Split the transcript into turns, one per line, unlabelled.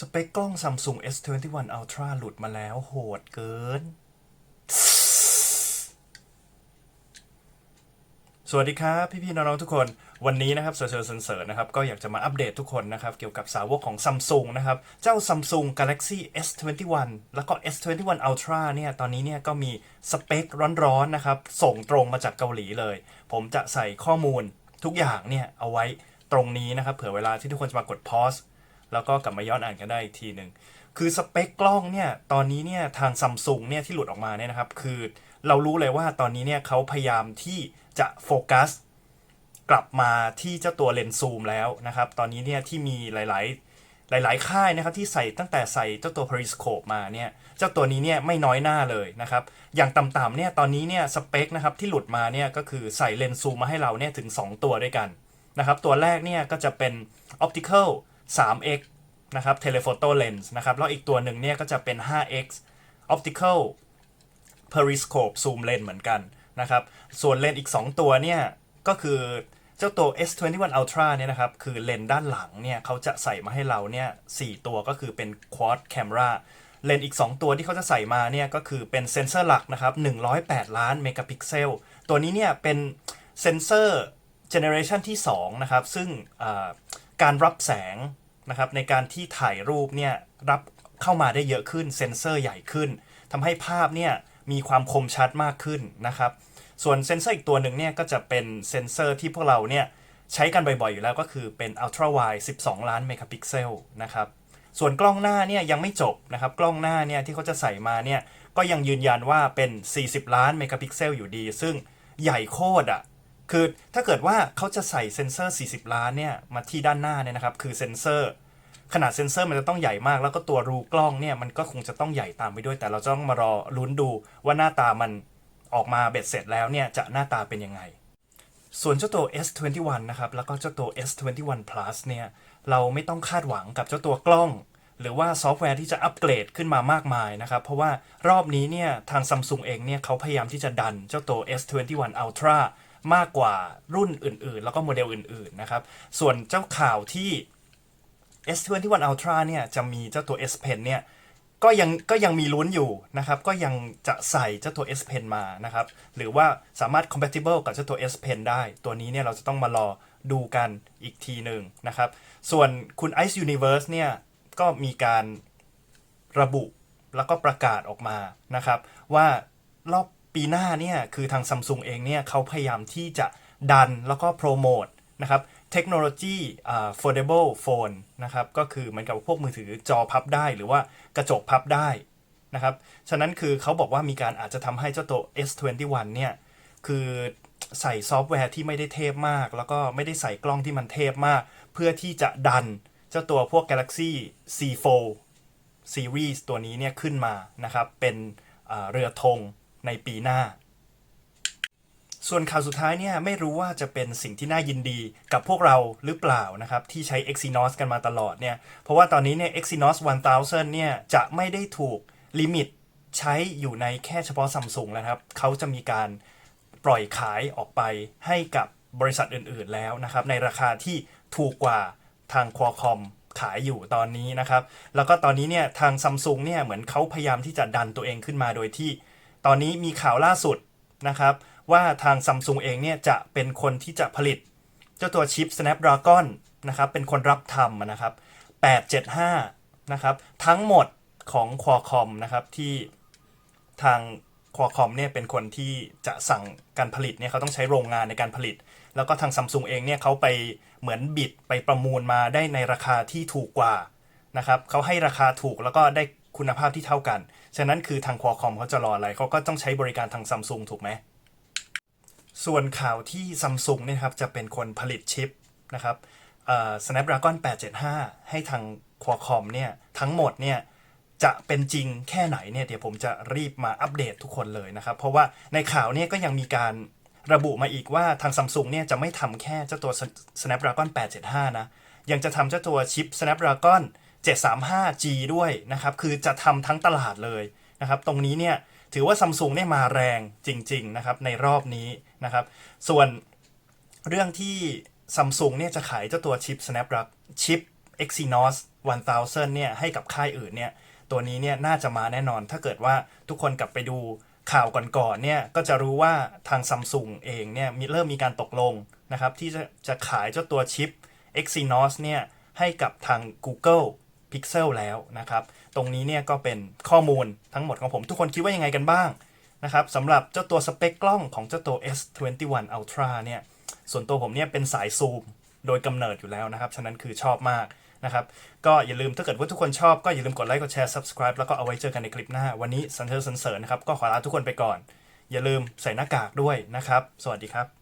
สเปคกล้อง Samsung S21 Ultra หลุดมาแล้วโหดเกิน สวัสดีครับ พี่ๆน้องๆทุกคน วันนี้นะครับเซอร์เซอร์เสริร์นะครับ ก็อยากจะมาอัปเดตทุกคนนะครับ เกี่ยวกับสาวกของ Samsung นะครับ เจ้า Samsung Galaxy S21 แล้วก็ S21 Ultra เนี่ย ตอนนี้เนี่ยก็มีสเปคร้อนๆนะครับ ส่งตรงมาจากเกาหลีเลย ผมจะใส่ข้อมูลทุกอย่างเนี่ยเอาไว้ตรงนี้นะครับ เผื่อเวลาที่ทุกคนจะมากด pause แล้วก็กลับมาย้อนอ่านกันได้อีกทีหนึ่งคือสเปคกล้องเนี่ยตอนนี้เนี่ยทางซัมซุงเนี่ยที่หลุดออกมาเนี่ยนะครับ คือเรารู้เลยว่าตอนนี้เนี่ยเขาพยายามที่จะโฟกัสกลับมาที่เจ้าตัวเลนส์ซูมแล้วนะครับ ตอนนี้เนี่ยที่มีหลาย ๆหลาย ๆ ค่ายนะครับที่ใส่ตั้งแต่ใส่เจ้าตัว periscope มาเนี่ยเจ้าตัวนี้เนี่ยไม่น้อยหน้าเลยนะครับ อย่างต่ำๆเนี่ยตอนนี้เนี่ยสเปคนะครับที่หลุดมาเนี่ยก็คือใส่เลนส์ซูมมาให้เราเนี่ยถึง 2 ตัวด้วยกันนะครับ ตัวแรกเนี่ยก็จะเป็น optical 3x นะครับ telephoto lens นะครับ แล้วอีกตัวหนึ่งเนี่ยก็จะเป็น 5x optical periscope zoom lens เหมือนกันนะครับ ส่วนเลนส์อีก 2 ตัวเนี่ย ก็คือเจ้าตัว S21 Ultra เนี่ยนะครับ คือเลนส์ด้านหลังเนี่ยเขาจะใส่มาให้เราเนี่ย4ตัวก็คือเป็น quad camera เลนส์อีก 2 ตัวที่เขาจะใส่มาเนี่ยก็คือเป็นเซนเซอร์หลักนะครับ 108 ล้านเมกะพิกเซล ตัวนี้เนี่ยเป็นเซนเซอร์เจเนอเรชันที่2นะครับ ซึ่งการรับแสง นะครับในการที่ถ่ายรูปเนี่ยรับเข้ามาได้เยอะขึ้นเซนเซอร์ใหญ่ขึ้นทำให้ภาพเนี่ยมีความคมชัดมากขึ้นนะครับ ส่วนเซนเซอร์อีกตัวหนึ่งเนี่ยก็จะเป็นเซนเซอร์ที่พวกเราเนี่ยใช้กันบ่อยๆ อยู่แล้วก็คือเป็น Ultra Wide 12 ล้านเมกะพิกเซลนะครับส่วนกล้องหน้าเนี่ยยังไม่จบนะครับกล้องหน้าเนี่ยที่เขาจะใส่มาเนี่ยก็ยังยืนยันว่าเป็น 40 ล้านเมกะพิกเซลอยู่ดี ซึ่งใหญ่โคตรอะ คือถ้าเกิดว่าเขาจะใส่เซนเซอร์ 40 ล้านเนี่ยมาที่ด้านหน้าเนี่ยนะครับ คือเซนเซอร์ขนาดเซนเซอร์มันจะต้องใหญ่มาก แล้วก็ตัวรูกล้องเนี่ยมันก็คงจะต้องใหญ่ตามไปด้วย แต่เราจะต้องมารอลุ้นดูว่าหน้าตามันออกมาเบ็ดเสร็จแล้วเนี่ยจะหน้าตาเป็นยังไง ส่วนเจ้าตัว S21 นะครับ แล้วก็เจ้าตัว S21 Plus เนี่ยเราไม่ต้องคาดหวังกับเจ้าตัวกล้อง หรือว่าซอฟต์แวร์ที่จะอัปเกรดขึ้นมามากมายนะครับ เพราะว่ารอบนี้เนี่ยทาง Samsung เองเนี่ยเขาพยายามที่จะดันเจ้าตัว S21 Ultra มากกว่ารุ่นอื่นๆ แล้วก็โมเดลอื่นๆนะครับ ส่วนเจ้าข่าวที่ S21 Ultra เนี่ยจะมีเจ้าตัว S Pen เนี่ยก็ยังก็ยังมีลุ้นอยู่นะครับ ก็ยังจะใส่เจ้าตัว S Pen มานะครับ หรือว่าสามารถ compatible กับเจ้าตัว S Pen ได้ ตัวนี้เนี่ยเราจะต้องมารอดูกันอีกทีหนึ่งนะครับ ส่วนคุณ Ice Universe เนี่ยก็มีการระบุแล้วก็ประกาศออกมานะครับ ว่ารอบ ปีหน้าเนี่ยคือทาง Samsung เองเนี่ยเขาพยายามที่จะดันแล้วก็โปรโมทนะครับเทคโนโลยีอ่า foldable phone นะครับก็คือเหมือนกับพวกมือถือจอพับได้หรือว่ากระจกพับได้นะครับฉะนั้นคือเขาบอกว่ามีการอาจจะทำให้เจ้าตัว S21 เนี่ยคือใส่ซอฟต์แวร์ที่ไม่ได้เทพมาก แล้วก็ไม่ได้ใส่กล้องที่มันเทพมาก เพื่อที่จะดันเจ้าตัวพวก Galaxy C4 Series ตัวนี้เนี่ยขึ้นมานะครับเป็นเรือธง ในปีหน้า ส่วนข่าวสุดท้ายเนี่ยไม่รู้ว่าจะเป็นสิ่งที่น่ายินดีกับพวกเราหรือเปล่านะครับ ที่ใช้ Exynos กันมาตลอดเนี่ย เพราะว่าตอนนี้เนี่ย Exynos 1000 เนี่ย จะไม่ได้ถูกลิมิตใช้อยู่ในแค่เฉพาะ Samsung แล้วครับ เขาจะมีการปล่อยขายออกไปให้กับบริษัทอื่นๆแล้วนะครับ ในราคาที่ถูกกว่าทาง Qualcomm ขายอยู่ตอนนี้นะครับ แล้วก็ตอนนี้เนี่ยทาง Samsung เนี่ยเหมือนเขาพยายามที่จะดันตัวเองขึ้นมาโดยที่ ตอนนี้มีข่าวล่าสุดนะครับ ว่าทาง Samsung เองเนี่ยจะเป็นคนที่จะผลิต เจ้าตัวชิป Snapdragon นะครับเป็นคนรับทำนะครับ 875 นะครับ ทั้งหมดของ Qualcomm นะครับที่ทาง Qualcomm เนี่ยเป็นคนที่จะสั่งการผลิตเนี่ยเขาต้องใช้โรงงานในการผลิต แล้วก็ทาง Samsung เองเนี่ยเขาไปเหมือนบิดไปประมูลมาได้ในราคาที่ถูกกว่านะครับเขาให้ราคาถูกแล้วก็ได้ คุณภาพที่เท่ากัน ฉะนั้นคือทาง Qualcomm เขาจะรออะไรเขาก็ต้องใช้บริการทาง Samsung ถูกไหม ส่วนข่าวที่ Samsung เนี่ยครับจะเป็นคนผลิตชิปนะครับเอ่อ Snapdragon 875 ให้ทาง Qualcomm เนี่ยทั้งหมดเนี่ยจะเป็นจริงแค่ไหนเนี่ยเดี๋ยวผมจะรีบมาอัปเดตทุกคนเลยนะครับ เพราะว่าในข่าวเนี่ยก็ยังมีการระบุมาอีกว่าทาง Samsung เนี่ยจะไม่ทำแค่เจ้าตัว Snapdragon 875 นะ ยังจะทำเจ้าตัวชิป Snapdragon 735G ด้วยนะครับ คือจะทำทั้งตลาดเลยนะครับ ตรงนี้เนี่ยถือว่า Samsung เนี่ยมาแรงจริงๆนะครับในรอบนี้นะครับ ส่วนเรื่องที่ Samsung เนี่ยจะขายเจ้าตัวชิป Snapdragon ชิป Exynos 1000 เนี่ยให้กับค่ายอื่นเนี่ยตัวนี้เนี่ยน่าจะมาแน่นอน ถ้าเกิดว่าทุกคนกลับไปดูข่าวก่อนๆเนี่ยก็จะรู้ว่าทางซัมซุงเองเนี่ยมีเริ่มมีการตกลงนะครับที่จะจะขายเจ้าตัวชิป Exynos เนี่ยให้กับทาง Google Pixel แล้วนะครับ ตรงนี้เนี่ยก็เป็นข้อมูลทั้งหมดของผม ทุกคนคิดว่ายังไงกันบ้างนะครับสำหรับเจ้าตัวสเปคกล้องของเจ้าตัว S21 Ultra เนี่ยส่วนตัวผมเนี่ยเป็นสายซูมโดยกำเนิดอยู่แล้วนะครับ ฉะนั้นคือชอบมากนะครับ ก็อย่าลืมถ้าเกิดว่าทุกคนชอบก็อย่าลืมกดไลค์กดแชร์ subscribe แล้วก็เอาไว้เจอกันในคลิปหน้า วันนี้สันเทอร์สันเสริญนะครับ ก็ขอลาทุกคนไปก่อน อย่าลืมใส่หน้ากากด้วยนะครับ สวัสดีครับ